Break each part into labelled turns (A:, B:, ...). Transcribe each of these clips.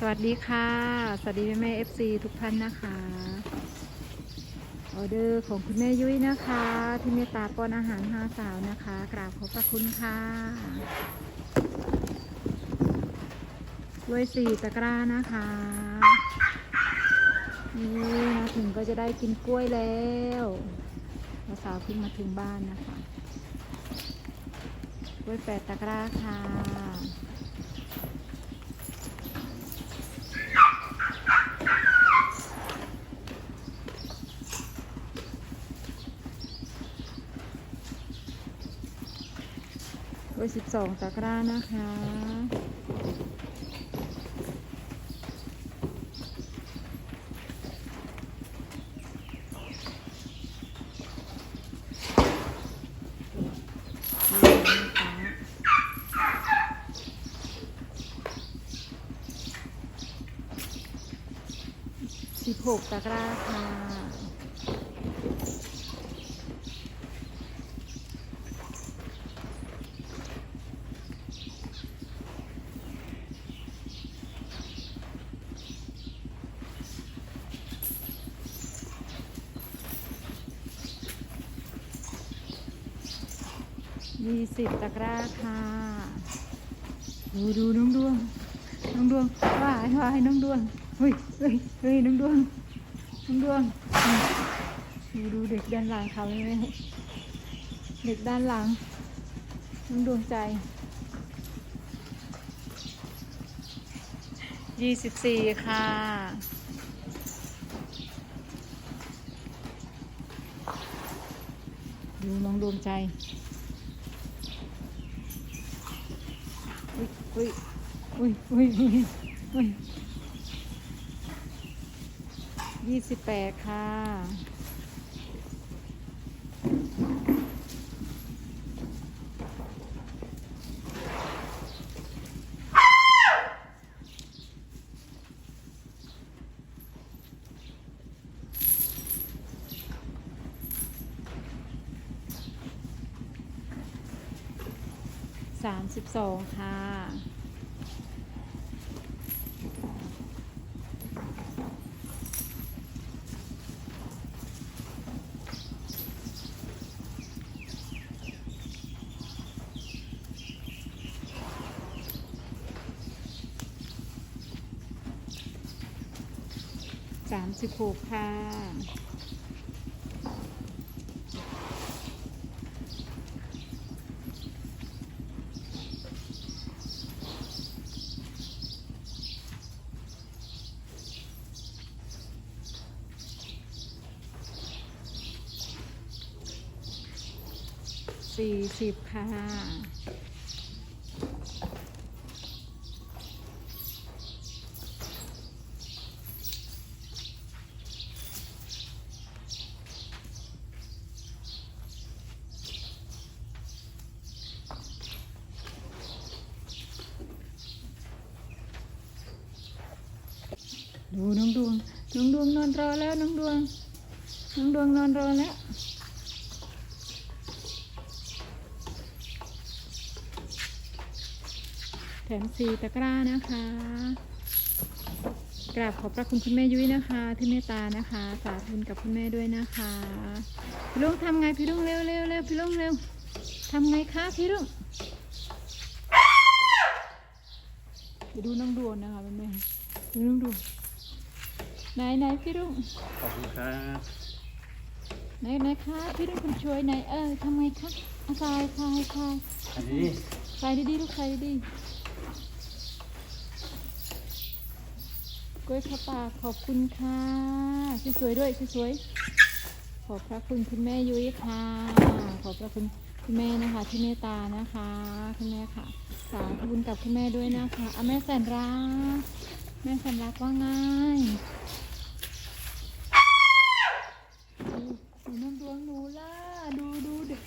A: สวัสดีค่ะ สวัสดีแม่เอฟซีทุกท่านนะคะ ออเดอร์ของคุณแม่ยุ้ยนะคะ ที่เมตตาป้อนอาหารห้าสาวนะคะ กราบขอบพระคุณค่ะด้วยสี่ตะกร้านะคะนี่มาถึงก็จะได้กินกล้วยแล้วสาวเพิ่งมาถึงบ้านนะคะกล้วยแปดตะกร้าค่ะ เบอร์สิบสองตะกร้านะคะสิบหกตะกร้าค่ะ ยี่สิบตะกร้าค่ะ ดูดูน้องดวง น้องดวงว่ายว่ายน้องดวง เฮ้ยเฮ้ยเฮ้ยน้องดวง น้องดวง ดูดูเด็กด้านหลังเขาเลยเด็กด้านหลัง น้องดวงใจยี่สิบสี่ค่ะดูน้องดวงใจ อุ้ยอุ้ยอุ้ยอุ้ยอุ้ยอุ้ยยี่สิบแปดค่ะามสิบสองค่ะ สามสิบหกค่ะ สี่สิบค่ะ ดูน้องดวง น้องดวงนอนรอแล้วน้องดวง น้องดวงนอนรอแล้ว แถมสีตะกร้านะคะ กราบขอบพระคุณคุณแม่ยุ้ยนะคะ ที่เมตตานะคะ สาธุกับคุณแม่ด้วยนะคะ พี่ลุงทำไงพี่ลุงเร็วเร็วเร็วพี่ลุงเร็วทำไงคะพี่ลุงไปดูน้องดวงนะคะแม่ๆดูน้องดวงไหนไหนพี่ลุง
B: ขอบคุณครับ
A: ไหนไหนคะพี่ลุงคนช่วยไหนเออทำไงคะเอาทรายทรายทราย
B: อันนี้
A: ใส่ดีๆลูกใส่ดีๆ กล้วยข้าวปาขอบคุณค่ะสวยๆด้วยสวยๆขอบพระคุณคุณแม่ยุ้ยค่ะ ขอบพระคุณคุณแม่นะคะที่เมตตานะคะคุณแม่ค่ะ สาธุบุญกับคุณแม่ด้วยนะคะอะแม่แสนรักแม่แสนรักว่าง่ายดูน้ำดวงหนูล่ะดูดูเด็ก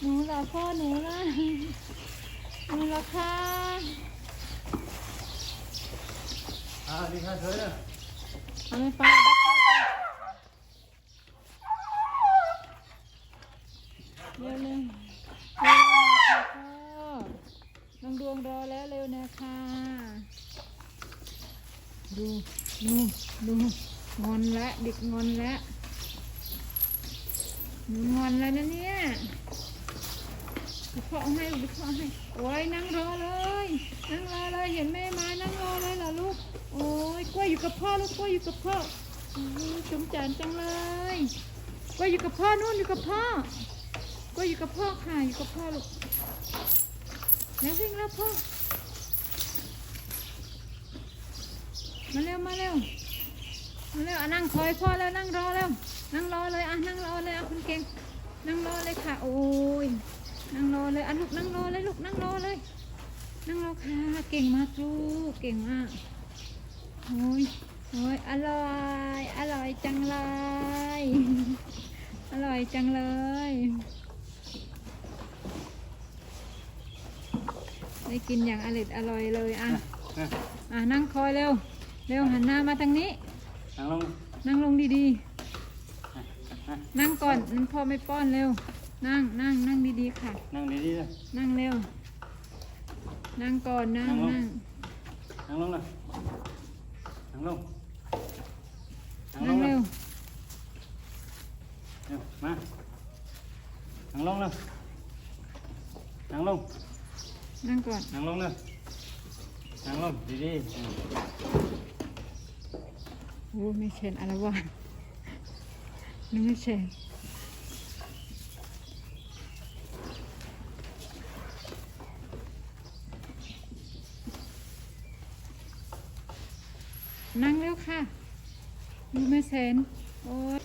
A: หนูล่ะพ่อหนูล่ะนี่ะค่ะ
B: อ่านี่ค่ะเธอเนี่ย
A: เอาไม่ไปบักเข้าไปเร็วเร็วเร็วนะคะพ่อน้องดวงรอแล้วเร็วนะคะดูดูดูงอนแล้วเด็กงอนแล้วหนูงอนแล้วนะเนี่ย ดูพ่อเอาให้ดูพ่อเอาให้ โอ้ยนั่งรอเลย นั่งรอเลยเห็นแม่มานั่งรอเลยเหรอลูก โอ้ยกล้วยอยู่กับพ่อลูกกล้วยอยู่กับพ่อโอ้ยสงสารจังเลยกล้วยอยู่กับพ่อนู่นอยู่กับพ่อกล้วยอยู่กับพ่อค่ะอยู่กับพ่อลูกแล้ววิ่งแล้วพ่อมาเร็วมาเร็วมาเร็วอะนั่งคอยพ่อแล้วนั่งรอแล้วนั่งรอเลยอะนั่งรอเลยอะคุณเก่งนั่งรอเลยค่ะ โอ้ย นั่งรอเลยอะลูกนั่งรอเลยลูกนั่งรอเลย นั่งรอค่ะ เก่งมากลูกเก่งมากโอ้ยโอ้ยอร่อยอร่อยจังเลย อร่อยจังเลยได้กินอย่างอร่อยอร่อยเลยอะ
B: นะ
A: อะนั่งคอยเร็วเร็วหันหน้ามาทางนี้
B: นั่งลง
A: นั่งลงดี
B: นะ
A: ๆนั่งก่อนน้ำพ่อไม่ป้อนเร็ว นั่งนั่งนั่งดีๆค่ะ
B: นั่งดีๆเลย
A: นั่งเร็ว นั่งก่อนนั่ง
B: นั่งลง
A: นั่ง
B: นั่งลงเลยนั่งลงนั่งล
A: นั่ง
B: งเล
A: เร็
B: ยวเร็วมานั่งลงเลยนั่งลง
A: นั่งก่อน
B: นั่งลงเลยนั่งลงดีๆอืม
A: โอ้ไม่เชนอารวาสนี่ไม่เชน นั่งเร็วค่ะ ดูไม่เชนโอ้ย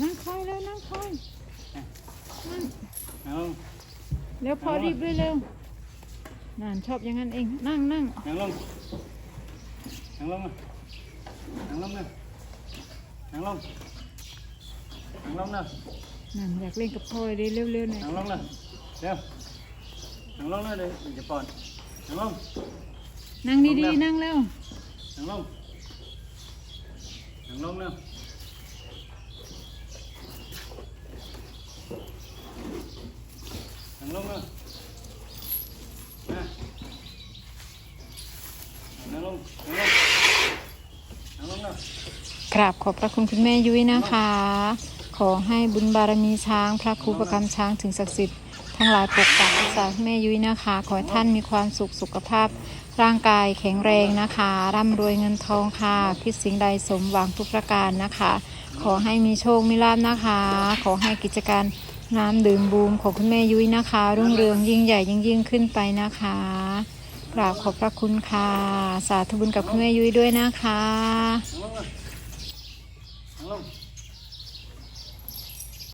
A: นั่งคอยแล้วนั่งคอยนั่ง
B: นั่งลง
A: เร็วพอรีบเร็วๆนั่นชอบอย่างนั้นเอง นั่งนั่ง
B: นั่งลงนั่งลงเลยนั่งลงเลยนั่งลงนั่งลงเลย
A: นั่นอยากเล่นกับพ่อเลยเร็วๆหน่อย
B: นั่งลงเลยเร็วนั่งลงเลยเดี๋ยวจะป้อนนั่งลง
A: นั่งดีๆนั่งเร็ว
B: นั่งลงนั่งลงเร็วนั่งลงเร็วนะนั่งลงนั่งลงนั่งลงเร็ว
A: กราบขอบพระคุณคุณแม่ยุ้ยนะคะ ขอให้บุญบารมีช้าง พระครูประกำช้างถึงศักดิ์สิทธิ์ทั้งหลายปกปักรักษาคุณแม่ยุ้ยนะคะ ขอให้ท่านมีความสุขสุขภาพ ร่างกายแข็งแรงนะคะ ร่ำรวยเงินทองค่ะ คิดสิ่งใดสมหวังทุกประการนะคะ ขอให้มีโชคมีลาบนะคะ ขอให้กิจการน้ำดื่มบูมของคุณแม่ยุ้ยนะคะ รุ่งเรืองยิ่งใหญ่ยิ่งยิ่งขึ้นไปนะคะกราบขอบพระคุณค่ะ สาธุบุญกับคุณแม่ยุ้ยด้วยนะคะ